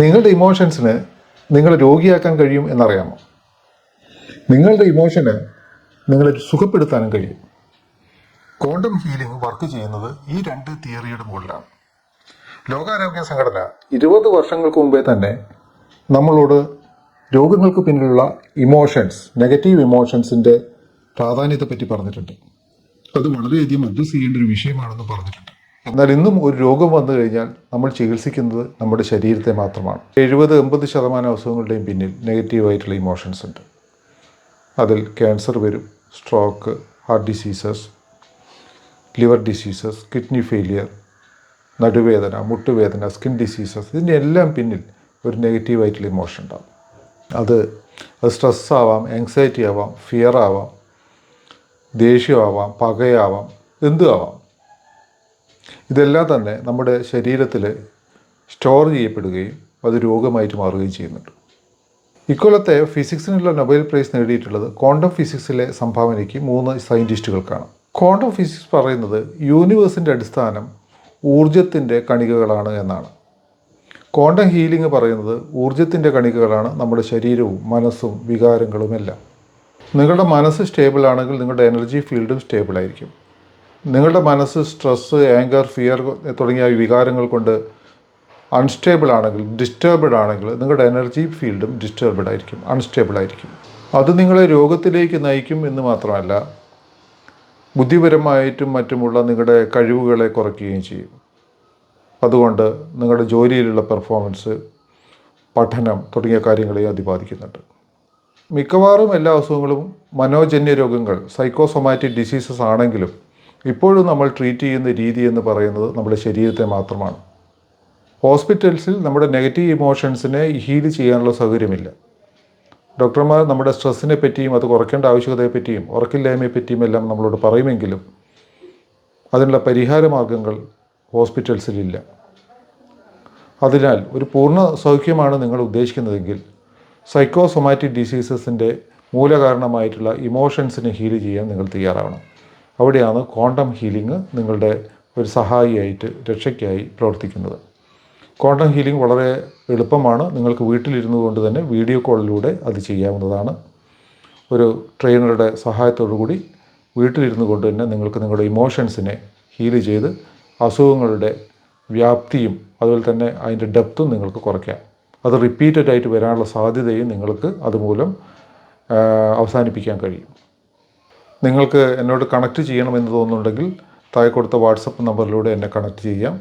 നിങ്ങളുടെ ഇമോഷൻസിന് നിങ്ങളെ രോഗിയാക്കാൻ കഴിയും എന്നറിയാമോ? നിങ്ങളുടെ ഇമോഷന് നിങ്ങളെ സുഖപ്പെടുത്താനും കഴിയും. ക്വാണ്ടം ഫീലിംഗ് വർക്ക് ചെയ്യുന്നത് ഈ രണ്ട് തിയറിയുടെ മുകളിലാണ്. ലോകാരോഗ്യ സംഘടന ഇരുപത് വർഷങ്ങൾക്ക് മുമ്പേ തന്നെ നമ്മളോട് രോഗങ്ങൾക്ക് പിന്നിലുള്ള ഇമോഷൻസ് നെഗറ്റീവ് ഇമോഷൻസിന്റെ പ്രാധാന്യത്തെപ്പറ്റി പറഞ്ഞിട്ടുണ്ട്. അത് വളരെയധികം അഡ്രസ് ചെയ്യേണ്ട ഒരു വിഷയമാണെന്ന് പറഞ്ഞിട്ടുണ്ട്. എന്നാൽ ഇന്നും ഒരു രോഗം വന്നു കഴിഞ്ഞാൽ നമ്മൾ ചികിത്സിക്കുന്നത് നമ്മുടെ ശരീരത്തെ മാത്രമാണ്. എഴുപത് എൺപത് ശതമാനം അസുഖങ്ങളുടെയും പിന്നിൽ നെഗറ്റീവായിട്ടുള്ള ഇമോഷൻസ് ഉണ്ട്. അതിൽ ക്യാൻസർ വരും stroke heart diseases liver diseases kidney failure നടുവേദന മുട്ടുവേദന സ്കിൻ ഡിസീസസ് ഇതിന്റെ എല്ലാം പിന്നിൽ ഒരു നെഗറ്റീവായിട്ടുള്ള ഇമോഷൻ ഉണ്ടാകും അത് അത് സ്ട്രെസ് ആവാം ആങ്സൈറ്റി ആവാം ഫിയർ ആവാം ദേഷ്യമാവാം പകയാവാം എന്തും ആവാം. ഇതെല്ലാം തന്നെ നമ്മുടെ ശരീരത്തിൽ സ്റ്റോർ ചെയ്യപ്പെടുകയും അത് രോഗമായിട്ട് മാറുകയും ചെയ്യുന്നുണ്ട്. ഇക്കൊല്ലത്തെ ഫിസിക്സിനുള്ള നൊബേൽ പ്രൈസ് നേടിയിട്ടുള്ളത് ക്വാണ്ടം ഫിസിക്സിലെ സംഭാവനയ്ക്ക് മൂന്ന് സയന്റിസ്റ്റുകൾക്കാണ് ക്വാണ്ടം ഫിസിക്സ് പറയുന്നത് യൂണിവേഴ്സിന്റെ അടിസ്ഥാനം ഊർജത്തിന്റെ കണികകളാണ് എന്നാണ്. ക്വാണ്ടം ഹീലിംഗ് പറയുന്നത് ഊർജത്തിന്റെ കണികകളാണ് നമ്മുടെ ശരീരവും മനസ്സും വികാരങ്ങളുമെല്ലാം. നിങ്ങളുടെ മനസ്സ് സ്റ്റേബിൾ ആണെങ്കിൽ നിങ്ങളുടെ എനർജി ഫീൽഡും സ്റ്റേബിൾ ആയിരിക്കും. നിങ്ങളുടെ മനസ്സ് സ്ട്രെസ്സ് ആങ്കർ ഫിയർ തുടങ്ങിയ വികാരങ്ങൾ കൊണ്ട് അൺസ്റ്റേബിൾ ആണെങ്കിൽ ഡിസ്റ്റർബ്ഡ് ആണെങ്കിൽ നിങ്ങളുടെ എനർജി ഫീൽഡും ഡിസ്റ്റർബ്ഡ് ആയിരിക്കും അൺസ്റ്റേബിൾ ആയിരിക്കും. അത് നിങ്ങളെ രോഗത്തിലേക്ക് നയിക്കും എന്ന് മാത്രമല്ല ബുദ്ധിപരമായിട്ടും മറ്റുമുള്ള നിങ്ങളുടെ കഴിവുകളെ കുറയ്ക്കുകയും ചെയ്യും. അതുകൊണ്ട് നിങ്ങളുടെ ജോലിയിലുള്ള പെർഫോമൻസ് പഠനം തുടങ്ങിയ കാര്യങ്ങളെ അത് ബാധിക്കുന്നുണ്ട്. മിക്കവാറും എല്ലാ അസുഖങ്ങളും മനോജന്യ രോഗങ്ങൾ സൈക്കോസൊമാറ്റിക് ഡിസീസസ് ആണെങ്കിലും ഇപ്പോഴും നമ്മൾ ട്രീറ്റ് ചെയ്യുന്ന രീതി എന്ന് പറയുന്നത് നമ്മുടെ ശരീരത്തെ മാത്രമാണ്. ഹോസ്പിറ്റൽസിൽ നമ്മുടെ നെഗറ്റീവ് ഇമോഷൻസിനെ ഹീൽ ചെയ്യാനുള്ള സൗകര്യമില്ല. ഡോക്ടർമാർ നമ്മുടെ സ്ട്രെസ്സിനെ പറ്റിയും അത് കുറയ്ക്കേണ്ട ആവശ്യകതയെ പറ്റിയും ഉറക്കില്ലായ്മയെ പറ്റിയും എല്ലാം നമ്മളോട് പറയുമെങ്കിലും അതിനുള്ള പരിഹാര മാർഗങ്ങൾ ഹോസ്പിറ്റൽസിലില്ല. അതിനാൽ ഒരു പൂർണ സൗഖ്യമാണ് നിങ്ങൾ ഉദ്ദേശിക്കുന്നതെങ്കിൽ സൈക്കോസൊമാറ്റിക് ഡിസീസസിന്റെ മൂലകാരണമായിട്ടുള്ള ഇമോഷൻസിനെ ഹീൽ ചെയ്യാൻ നിങ്ങൾ തയ്യാറാവണം. അവിടെയാണ് ക്വാണ്ടം ഹീലിംഗ് നിങ്ങളുടെ ഒരു സഹായിയായിട്ട് രക്ഷയ്ക്കായി പ്രവർത്തിക്കുന്നത്. ക്വാണ്ടം ഹീലിംഗ് വളരെ എളുപ്പമാണ്. നിങ്ങൾക്ക് വീട്ടിലിരുന്നു കൊണ്ട് തന്നെ വീഡിയോ കോളിലൂടെ അത് ചെയ്യാവുന്നതാണ്. ഒരു ട്രെയിനറുടെ സഹായത്തോടു കൂടി വീട്ടിലിരുന്നു കൊണ്ട് തന്നെ നിങ്ങൾക്ക് നിങ്ങളുടെ ഇമോഷൻസിനെ ഹീൽ ചെയ്ത് അസുഖങ്ങളുടെ വ്യാപ്തിയും അതുപോലെ തന്നെ അതിന്റെ ഡെപ്തും നിങ്ങൾക്ക് കുറയ്ക്കാം. അത് റിപ്പീറ്റഡ് ആയിട്ട് വരാനുള്ള സാധ്യതയും നിങ്ങൾക്ക് അതുമൂലം അവസാനിപ്പിക്കാൻ കഴിയും. നിങ്ങൾക്ക് എന്നോട് കണക്ട് ചെയ്യണമെന്ന് തോന്നുന്നുണ്ടെങ്കിൽ താഴെ കൊടുത്ത വാട്സപ്പ് നമ്പറിലൂടെ എന്നെ കണക്ട് ചെയ്യാം.